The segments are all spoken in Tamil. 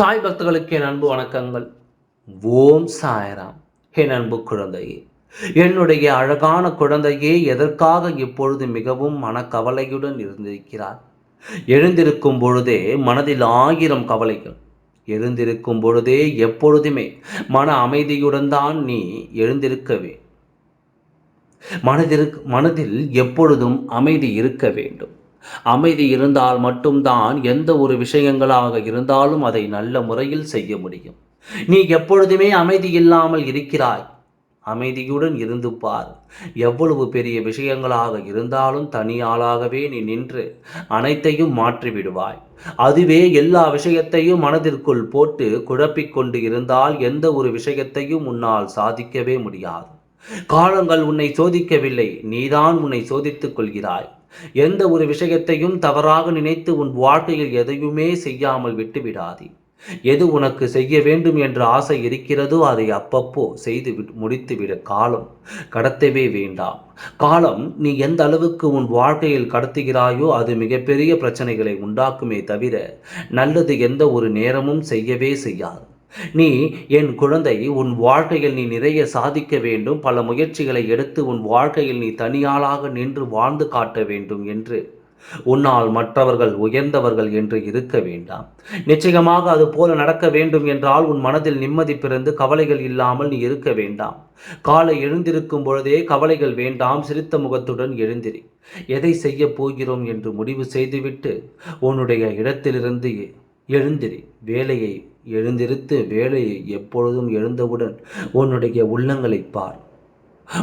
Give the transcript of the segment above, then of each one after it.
சாய் பக்தர்களுக்கு என் அன்பு வணக்கங்கள். ஓம் சாய்ராம். என் அன்பு குழந்தையே என்னுடைய அழகான குழந்தையே எதற்காக இப்பொழுது மிகவும் மனக்கவலையுடன் இருந்திருக்கிறார் எழுந்திருக்கும் பொழுதே மனதில் ஆயிரம் கவலைகள். எழுந்திருக்கும் பொழுதே எப்பொழுதுமே மன அமைதியுடன் தான் நீ எழுந்திருக்கவே மனதிற்கு மனதில் எப்பொழுதும் அமைதி இருக்க வேண்டும். அமைதி இருந்தால் மட்டும்தான் எந்த ஒரு விஷயங்களாக இருந்தாலும் அதை நல்ல முறையில் செய்ய முடியும். நீ எப்பொழுதுமே அமைதி இல்லாமல் இருக்கிறாய். அமைதியுடன் இருந்து பார். எவ்வளவு பெரிய விஷயங்களாக இருந்தாலும் தனியாளாகவே நீ நின்று அனைத்தையும் மாற்றி விடுவாய். அதுவே எல்லா விஷயத்தையும் மனதிற்குள் போட்டு குழப்பிக்கொண்டு இருந்தால் எந்த ஒரு விஷயத்தையும் உன்னால் சாதிக்கவே முடியாது. காலங்கள் உன்னை சோதிக்கவில்லை. நீதான் உன்னை சோதித்துக் கொள்கிறாய். எந்த ஒரு விஷயத்தையும் தவறாக நினைத்து உன் வாழ்க்கையில் எதையுமே செய்யாமல் விட்டுவிடாதே. எது உனக்கு செய்ய வேண்டும் என்ற ஆசை இருக்கிறதோ அதை அப்பப்போ செய்து முடித்துவிட காலம் கடத்தவே வேண்டாம். காலம் நீ எந்த அளவுக்கு உன் வாழ்க்கையில் கடத்துகிறாயோ அது மிகப்பெரிய பிரச்சனைகளை உண்டாக்குமே தவிர நல்லது எந்த ஒரு நேரமும் செய்யவே செய்யாது. நீ என் குழந்தை உன் வாழ்க்கையில் நீ நிறைய சாதிக்க வேண்டும் பல முயற்சிகளை எடுத்து உன் வாழ்க்கையில் நீ தனியாளாக நின்று வாழ்ந்து காட்ட வேண்டும் என்று. உன்னால் மற்றவர்கள் உயர்ந்தவர்கள் என்று இருக்க வேண்டாம். நிச்சயமாக அது போல நடக்க வேண்டும் என்றால் உன் மனதில் நிம்மதி பிறந்து கவலைகள் இல்லாமல் நீ இருக்க வேண்டாம். காலை எழுந்திருக்கும் பொழுதே கவலைகள் வேண்டாம் சிரித்த முகத்துடன் எழுந்திரி. எதை செய்ய போகிறோம் என்று முடிவு செய்துவிட்டு உன்னுடைய இடத்திலிருந்து எழுந்திரி. வேலையை எழுந்திருத்து வேலையை எப்பொழுதும் எழுந்தவுடன் உன்னுடைய உள்ளங்களை பார்.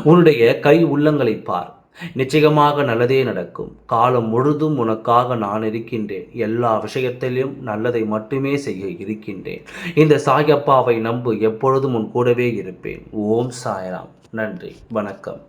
உன்னுடைய கை உள்ளங்களை பார். நிச்சயமாக நல்லதே நடக்கும். காலம் முழுதும் உனக்காக நான் இருக்கின்றேன். எல்லா விஷயத்திலும் நல்லதை மட்டுமே செய்ய இருக்கின்றேன். இந்த சாயப்பாவை நம்பு. எப்பொழுதும் உன் கூடவே இருப்பேன். ஓம் சாயராம். நன்றி. வணக்கம்.